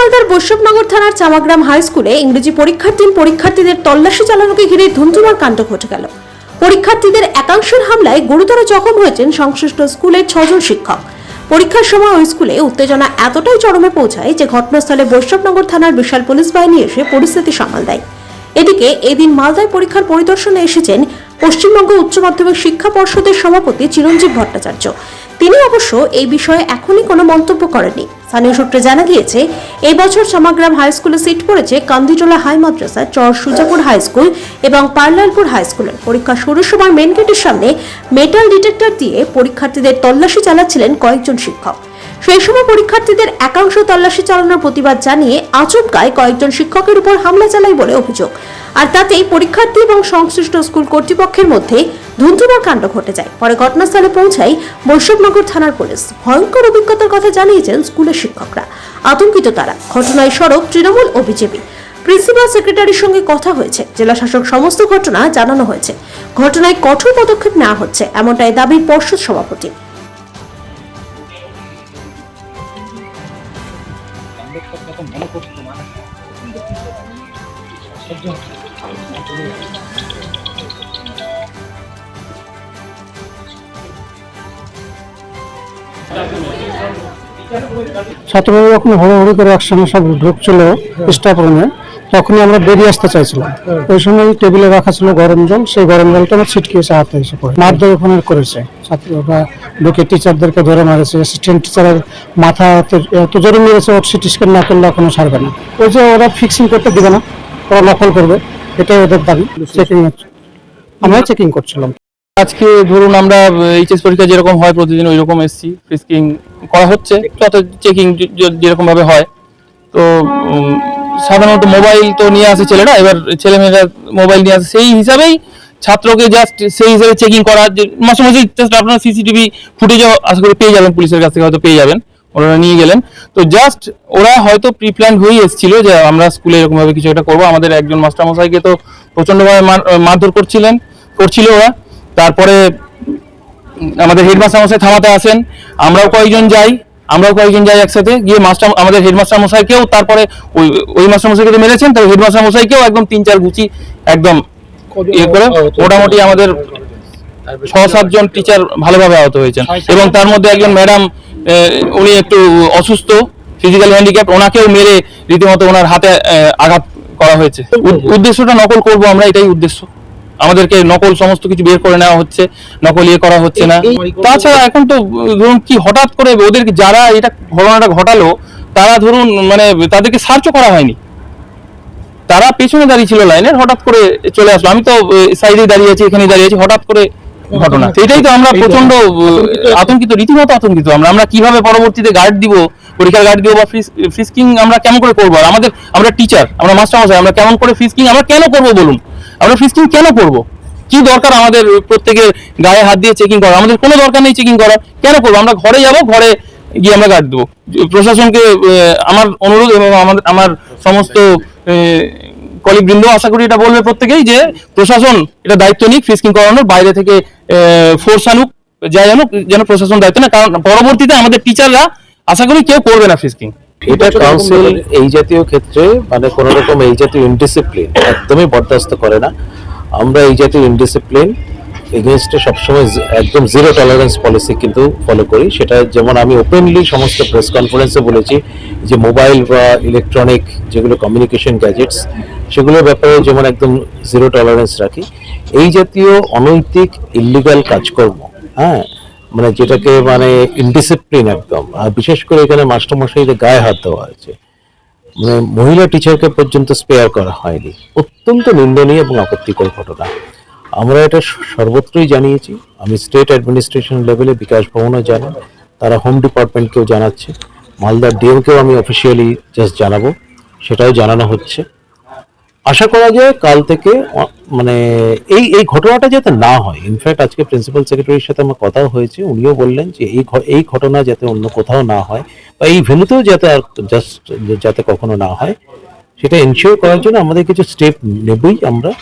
মালদার বৈষ্ণবনগর থানার চামাগ্রাম হাই স্কুলে ইংরেজি পরীক্ষার দিন পরীক্ষার্থীদের তল্লাশি চালানোকে ঘিরে ধুমধুমার কাণ্ড ঘটে গেল। পরীক্ষার্থীদের একাংশের হামলায় গুরুতর জখম হয়েছেন সংশ্লিষ্ট স্কুলের ছজন শিক্ষক। পরীক্ষার সময় ওই স্কুলে উত্তেজনা এতটাই চরমে পৌঁছায় যে ঘটনাস্থলে বৈষ্ণবনগর থানার বিশাল পুলিশ বাহিনী এসে পরিস্থিতি সামাল দেয়। এদিকে এদিন মালদায় পরীক্ষার পরিদর্শনে এসেছেন পশ্চিমবঙ্গ উচ্চ মাধ্যমিক শিক্ষা পর্ষদের সভাপতি চিরঞ্জীব ভট্টাচার্য। তিনি অবশ্য এই বিষয়ে এখনই কোনো মন্তব্য করেননি। স্থানীয় সূত্রে জানা গিয়েছে এবছর সমাগ্রাম হাই স্কুলে সিট পড়েছে কান্দিটোলা হাই মাদ্রাসা চর সুজাপুর হাই স্কুল এবং পার্লালপুর হাই স্কুলের। পরীক্ষা শুরুর সময় মেন গেটের সামনে মেটাল ডিটেক্টর দিয়ে পরীক্ষার্থীদের তল্লাশি চালাচ্ছিলেন কয়েকজন শিক্ষক। সেই সময় পরীক্ষার্থীদের একাংশ তল্লাশি চালানোর প্রতিবাদ জানিয়ে আচমকায় কয়েকজন শিক্ষকের উপর হামলা চালায় বলে অভিযোগ। আর তাতেই পরীক্ষার্থী এবং সংশ্লিষ্ট স্কুল কর্তৃপক্ষের মধ্যে ধুন্ধুমার কাণ্ড ঘটে যায়। পরে ঘটনাস্থলে পৌঁছায় বৈষ্ণবনগর থানার পুলিশ। ভয়ঙ্কর অভিজ্ঞতার কথা জানিয়েছেন স্কুলের শিক্ষকরা। আতঙ্কিত তারা। ঘটনায় সড়ক তৃণমূল ও বিজেপি প্রিন্সিপাল সেক্রেটারির সঙ্গে কথা হয়েছে। জেলা শাসক সমস্ত ঘটনা জানানো হয়েছে। ঘটনায় কঠোর পদক্ষেপ নেওয়া হচ্ছে, এমনটাই দাবি পর্ষদ সভাপতি। ছাত্ররা যখন হড়াহড়ি করে একসঙ্গে সব ঢুকছিল স্টাফ রুমে তখনই আমরা বেরিয়ে আসতে চাইছিলাম। ওই সময় টেবিলে রাখা ছিল গরম জল, সেই গরম জলটা আমার ছিটকে হাতে এসে পড়ে। মারধর ওখানে করেছে। ছাত্ররা ঢুকে টিচারদেরকে ধরে মারেছে অ্যাসিস্ট্যান্ট টিচারের মাথা এত- জোরে মেরেছে ওর সিটি স্ক্যান না করলে এখনও ছাড়বে না। ওই যে ওরা ফিক্সিং করতে দিবে না। ওরা নকল করবে, এটাই ওদের দাবি চেকিং হচ্ছে আমরা চেকিং করছিলাম। আজকে ধরুন আমরা এইচএস পরীক্ষা যেরকম হয়, প্রতিদিন ওই রকম এসছি ফ্রিস্কিং করা হচ্ছে যত চেকিং যেরকম ভাবে হয়। তো সাধারণত মোবাইল তো নিয়ে আসে ছেলেরা এবার ছেলেমেয়েরা মোবাইল নিয়ে আসে, সেই হিসাবেই ছাত্রকে জাস্ট সেই হিসাবে চেকিং করা মাসে মাসে জাস্ট আপনারা সিসিটিভি ফুটেজও আশা করি পেয়ে যাবেন, পুলিশের কাছ থেকে হয়তো পেয়ে যাবেন। ওনারা নিয়ে গেলেন। তো জাস্ট ওরা হয়তো প্রি প্ল্যান হয়েই এসেছিল যে আমরা স্কুলে এরকম ভাবে কিছু একটা করব। আমাদের একজন মাস্টারমশাইকে তো প্রচন্ডভাবে মার- মারধর করছিলেন করছিল ওরা। তারপরে আমাদের হেডমাস্টার মশাই থামাতে আসেন। আমরাও কয়েকজন যাই আমরাও কয়েকজন যাই একসাথে। গিয়ে মাস্টার আমাদের হেডমাস্টার মশাইকেও তারপরে ওই ওই মাস্টার মশাইকে তো মেরেছেন তারপর হেডমাস্টার মশাইকেও একদম তিন চার গুচি একদম ইয়ে করে মোটামুটি আমাদের ছ সাতজন টিচার ভালোভাবে আহত হয়েছেন। এবং তার মধ্যে একজন ম্যাডাম উনি একটু অসুস্থ ফিজিক্যাল হ্যান্ডিক্যাপ ওনাকেও মেরে রীতিমতো ওনার হাতে আঘাত করা হয়েছে। উদ্দেশ্যটা নকল করব আমরা, এটাই উদ্দেশ্য। আমাদেরকে নকল সমস্ত কিছু বের করে নেওয়া হচ্ছে, নকল ইয়ে করা হচ্ছে না। তাছাড়া এখন তো, ধরুন কি হঠাৎ করে ওদেরকে যারা এটা ঘটনাটা ঘটালো, তারা ধরুন মানে তাদেরকে সার্চও করা হয়নি। তারা পেছনে দাঁড়িয়ে ছিল লাইনের, হঠাৎ করে চলে আসলো। আমি তো সাইডে দাঁড়িয়ে আছি এখানে দাঁড়িয়ে আছি, হঠাৎ করে ঘটনা। এটাই তো আমরা প্রচণ্ড আতঙ্কিত রীতিমতো আতঙ্কিত। আমরা আমরা কীভাবে পরবর্তীতে গার্ড দিব? পরীক্ষার গার্ড দিব বা ফিস্কিং আমরা কেমন করে করব? আর আমাদের আমরা টিচার আমরা মাস্টার মশাই আমরা কেমন করে ফিস্কিং আমরা কেন করব বলুন? আমরা ফিস্কিং কেন করব? কি দরকার আমাদের প্রত্যেকের গায়ে হাত দিয়ে চেকিং করা? আমাদের কোনো দরকার নেই চেকিং করার। কেন করব? আমরা ঘরে যাব ঘরে গিয়ে আমরা গার্ড দেবো। প্রশাসনকে আমার অনুরোধ এবং আমাদের আমার সমস্ত কলিগ বৃন্দ আশা করি এটা বলবে প্রত্যেকেই যে প্রশাসন এটা দায়িত্ব নিক ফিস্কিং করানোর বাইরে থেকে ফোর্স আনুক যাই আনুক যেন প্রশাসন দায়িত্ব না কারণ পরবর্তীতে আমাদের টিচাররা আশা করি কেউ করবে না ফিস্কিং এটা কাউন্সিল এই জাতীয় ক্ষেত্রে মানে কোন রকম এই জাতীয় ইনডিসিপ্লিন একদমই বরদাস্ত করে না। আমরা এই জাতীয় ইনডিসিপ্লিন এগেনস্টে সবসময় একদম জিরো টলারেন্স পলিসি কিন্তু ফলো করি। সেটা যেমন আমি ওপেনলি সমস্ত প্রেস কনফারেন্সে বলেছি যে মোবাইল বা ইলেকট্রনিক যেগুলো কমিউনিকেশন গ্যাজেটস সেগুলোর ব্যাপারে যেমন একদম জিরো টলারেন্স রাখি। এই জাতীয় অনৈতিক ইলিগাল কাজকর্ম হ্যাঁ মানে যেটাকে মানে ইনডিসিপ্লিন একদম। আর বিশেষ করে এখানে মাস্টারমশাইদের গায়ে হাত দেওয়া হয়েছে। মানে মহিলা টিচারকে পর্যন্ত স্পেয়ার করা হয়নি। অত্যন্ত নিন্দনীয় এবং আপত্তিকর ঘটনা। আমরা এটা সর্বত্রই জানিয়েছি। আমি স্টেট অ্যাডমিনিস্ট্রেশন লেভেলে বিকাশ ভবনও জানাই তারা হোম ডিপার্টমেন্টকেও জানাচ্ছে। মালদার ডিএমকেও আমি অফিসিয়ালি জাস্ট জানাব, সেটাও জানানো হচ্ছে। আশা করা যায় কাল থেকে মানে এই এই ঘটনাটা যাতে না হয় ইনফ্যাক্ট আজকে প্রিন্সিপাল সেক্রেটারির সাথে আমার কথাও হয়েছে, উনিও বললেন যে এই এই ঘটনা যাতে অন্য কোথাও না হয়, বা এই ভেন্যুতেও যাতে আর জাস্ট যাতে কখনো না হয়, সেটা এনশিওর করার জন্য আমাদের কিছু স্টেপ নেবই আমরা।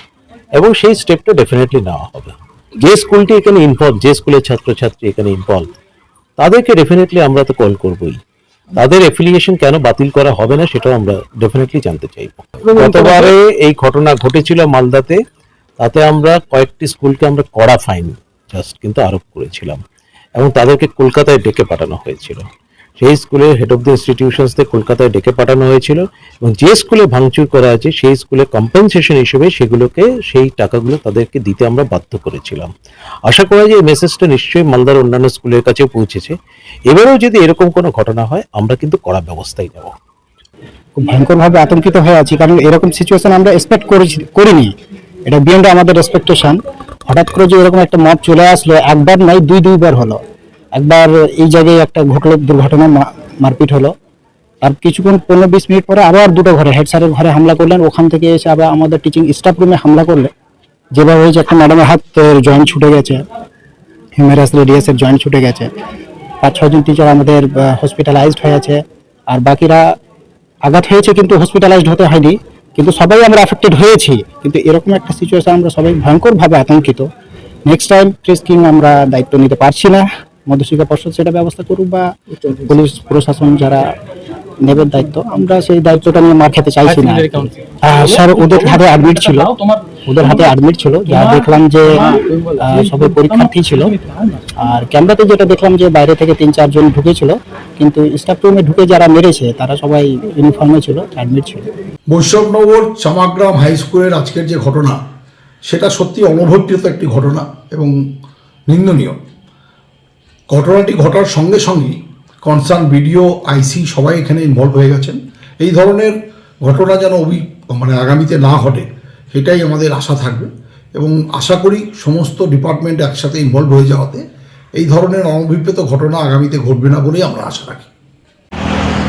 এবং সেই স্টেপটা ডেফিনেটলি নেওয়া হবে। যে স্কুলটি এখানে ইনভলভ যে স্কুলের ছাত্রছাত্রী এখানে ইনভলভ তাদেরকে ডেফিনেটলি আমরা তো কল করবই। তাদের এফিলিয়েশন কেন বাতিল করা হবে না, সেটাও আমরা ডেফিনেটলি জানতে চাইব। গতবারে এই ঘটনা ঘটেছিল মালদাতে, তাতে আমরা কয়েকটি স্কুলকে আমরা কড়া ফাইন জাস্ট কিন্তু আরোপ করেছিলাম। এবং তাদেরকে কলকাতায় ডেকে পাঠানো হয়েছিল। সেই স্কুলের হেড অফ দ্য ইনস্টিটিউশনসকে কলকাতায় ডেকে পাঠানো হয়েছিল এবং যে স্কুলে ভাঙচুর করা আছে সেই স্কুলে কম্পেনসেশন হিসেবে সেগুলোকে সেই টাকাগুলো তাদেরকে দিতে আমরা বাধ্য করেছিলাম। আশা করা যায় এই মেসেজটা নিশ্চয়ই মালদার অন্যান্য স্কুলের কাছে পৌঁছেছে। এবারেও যদি এরকম কোনো ঘটনা হয়, আমরা কিন্তু কড়া ব্যবস্থাই নেব। খুব ভয়ঙ্করভাবে আতঙ্কিত হয়ে আছি, কারণ এরকম সিচুয়েশন আমরা এক্সপেক্ট করিনি। এটা বিয়ন্ড আমাদের এক্সপেকটেশন হঠাৎ করে যে এরকম একটা মত চলে আসলো, একবার নয়, দুই, দুইবার হলো। একবার এই জায়গায় একটা ঘটলো, দুর্ঘটনা মারপিট হলো। আর কিছুক্ষণ পনেরো বিশ মিনিট পরে আবার দুটো ঘরে, হেড স্যারের ঘরে হামলা করলেন। ওখান থেকে এসে আবার আমাদের টিচিং স্টাফ রুমে হামলা করলে। যেভাবে হয়েছে, একটা ম্যাডামের হাত জয়েন্ট ছুটে গেছে। হিউম্যারাস রেডিয়াসের জয়েন্ট ছুটে গেছে। পাঁচ ছজন টিচার আমাদের হসপিটালাইজড হয়ে আছে। আর বাকিরা আঘাত হয়েছে কিন্তু হসপিটালাইজড হতে হয়নি। কিন্তু সবাই আমরা অ্যাফেক্টেড হয়েছি। কিন্তু এরকম একটা সিচুয়েশন আমরা সবাই ভয়ঙ্করভাবে আতঙ্কিত। নেক্সট টাইম ফ্রিস্কিং আমরা দায়িত্ব নিতে পারছি না। মধ্যশিক্ষা পর্ষদ সেটা ব্যবস্থা করুক বা পুলিশ প্রশাসন যারা নেবে দায়িত্ব আমরা সেই দায়িত্বটা নিয়ে মার খেতে চাইছি না হ্যাঁ, স্যার ওদের হাতে অ্যাডমিট ছিল। ওদের হাতে অ্যাডমিট ছিল। যা দেখলাম যে সবাই পরীক্ষার্থী ছিল। আর ক্যামেরাতে যেটা দেখলাম যে বাইরে থেকে তিন চারজন ঢুকেছিল। কিন্তু স্টাফ রুমে ঢুকে যারা মেরেছে তারা সবাই ইউনিফর্মে ছিল অ্যাডমিট ছিল। বৈষ্ণবনগর চামাগ্রাম হাই স্কুলের আজকের যে ঘটনা সেটা সত্যি অনভিপ্রেত একটি ঘটনা এবং নিন্দনীয়। ঘটনাটি ঘটার সঙ্গে সঙ্গে কনসার্ন বিডিও, আইসি সবাই এখানে ইনভলভ হয়ে গেছেন। এই ধরনের ঘটনা যেন অভি মানে আগামীতে না ঘটে, সেটাই আমাদের আশা থাকবে। এবং আশা করি সমস্ত ডিপার্টমেন্ট একসাথে ইনভলভ হয়ে যাওয়াতে এই ধরনের অনভিপ্রেত ঘটনা আগামীতে ঘটবে না বলেই আমরা আশা রাখি।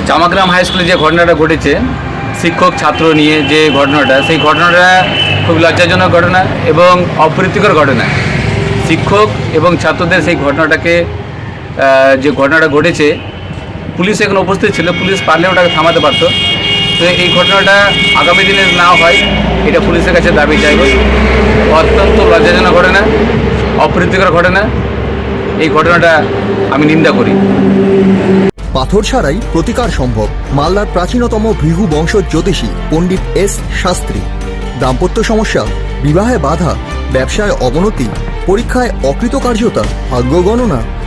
জামাগ্রাম হাই স্কুলে যে ঘটনাটা ঘটেছে, শিক্ষক, ছাত্র নিয়ে যে ঘটনাটা, সেই ঘটনাটা খুব লজ্জাজনক ঘটনা এবং অপ্রীতিকর ঘটনা। শিক্ষক এবং ছাত্রদের সেই ঘটনাটাকে যে ঘটনাটা ঘটেছে, পুলিশ এখানে উপস্থিত ছিল, পুলিশ পারলে ওটাকে থামাতে পারতো। তো এই ঘটনাটা আগামী দিনে না হয়, এটা পুলিশের কাছে দাবি চাইব। অত্যন্ত লজ্জাজনক ঘটনা, অপ্রীতিকর ঘটনা। এই ঘটনাটা আমি নিন্দা করি। পাথর ছাড়াই প্রতিকার সম্ভব। মালদার প্রাচীনতম ভৃহু বংশ জ্যোতিষী পণ্ডিত এস শাস্ত্রী। দাম্পত্য সমস্যা, বিবাহে বাধা, ব্যবসায় অবনতি, পরীক্ষায় অকৃতকার্যতা, ভাগ্য গণনা